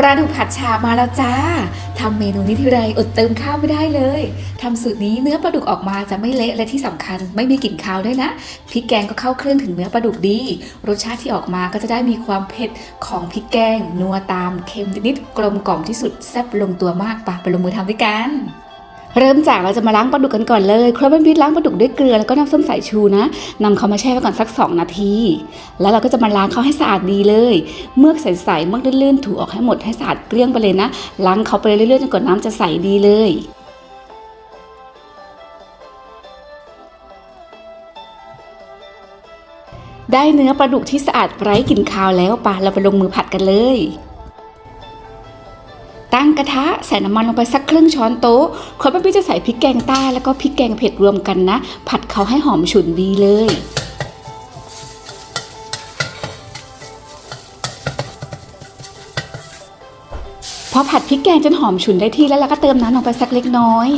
ปลาดุกผัดชามาแล้วจ้าทำเมนูนี้ทีไรอดเติมข้าวไม่ได้เลยทำสูตรนี้เนื้อปลาดุกออกมาจะไม่เละและที่สำคัญ ไม่มีกลิ่นคาวด้วยนะ พริกแกงก็เข้าเครื่องถึงเนื้อปลาดุกดี รสชาติที่ออกมาก็จะได้มีความเผ็ดของพริกแกง นัวตามเค็มนิดๆกลมกล่อมที่สุดแซ่บลงตัวมากปะไปลงมือทำด้วยกัน เริ่มจากเราจะมาล้างปลาดุกกันก่อนเลยครัวบ้านพิษล้างปลาดุกด้วยเกลือแล้วก็น้ำส้มสายชูนะนำเขามาแช่ไว้ก่อนสัก 2 นาที แล้วเราก็จะมาล้างเขาให้สะอาดดีเลย เมือกใสๆเมือกลื่นๆถูออกให้หมดให้สะอาดเกลี้ยงไปเลยนะล้างเขาไปเรื่อยๆจนกว่าน้ำจะใสดีเลยได้เนื้อปลาดุกที่สะอาดไร้กลิ่นคาวแล้วปะเราไปลงมือผัดกันเลย ตั้งกระทะใส่น้ำมันลงไปสักครึ่งช้อนโต๊ะคนป้าพี่จะใส่พริกแกงใต้แล้วก็พริกแกงเผ็ดรวมกันนะ ผัดเขาให้หอมฉุนดีเลยพอผัดพริกแกงจนหอมฉุนได้ที่แล้วเราก็เติมน้ำลงไปสักเล็กน้อย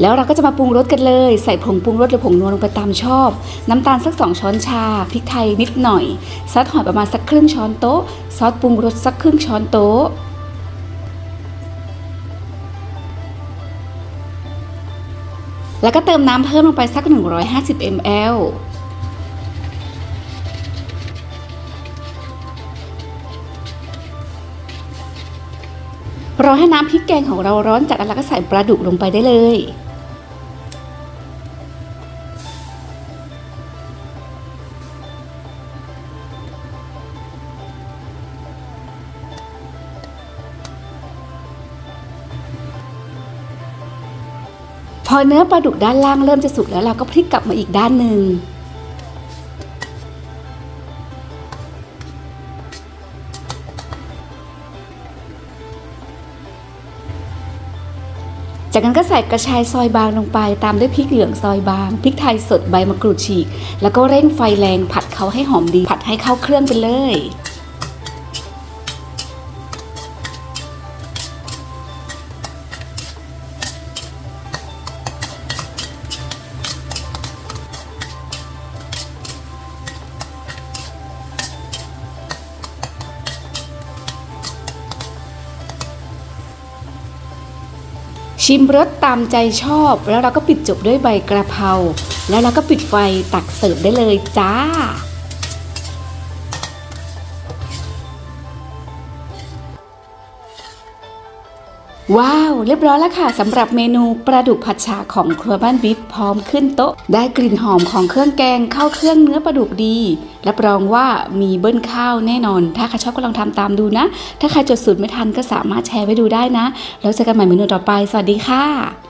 แล้วเราก็จะมาปรุงรสกันเลย ใส่ผงปรุงรสหรือผงนัวลงไปตามชอบ น้ำตาลสัก 2 ช้อนชา พริกไทยนิดหน่อยซอสหอยประมาณสักครึ่งช้อนโต๊ะ ซอสปรุงรสสักครึ่งช้อนโต๊ะ แล้วก็เติมน้ำเพิ่มลงไปสัก 150 ml รอให้น้ำพริกแกงของเราร้อนจัดแล้วก็ใส่ปลาดุกลงไปได้เลย อเนื้อปลาดุกด้านล่างเริ่มจะสุกแล้วเราก็พลิกกลับมาอีกด้านหนึ่งจากนั้นก็ใส่กระชายซอยบางลงไป ตามด้วยพริกเหลืองซอยบางพริกไทยสดใบมะกรูดฉีก แล้วก็เร่งไฟแรงผัดเขาให้หอมดี ผัดให้เข้าเครื่องไปเลย ชิมรสตามใจชอบ แล้วเราก็ปิดจบด้วยใบกระเพราแล้วเราก็ปิดไฟตักเสิร์ฟได้เลยจ้า ว้าว เรียบร้อยแล้วค่ะสำหรับเมนูปลาดุกผัดฉาของครัวบ้านวิทย์พร้อมขึ้นโต๊ะ ได้กลิ่นหอมของเครื่องแกงเข้าเครื่องเนื้อปลาดุกดีรับรองว่ามีเบิ้ลข้าวแน่นอน ถ้าใครชอบก็ลองทำตามดูนะ ถ้าใครจดสูตรไม่ทันก็สามารถแชร์ไว้ดูได้นะ แล้วเจอกันใหม่เมนูต่อไป สวัสดีค่ะ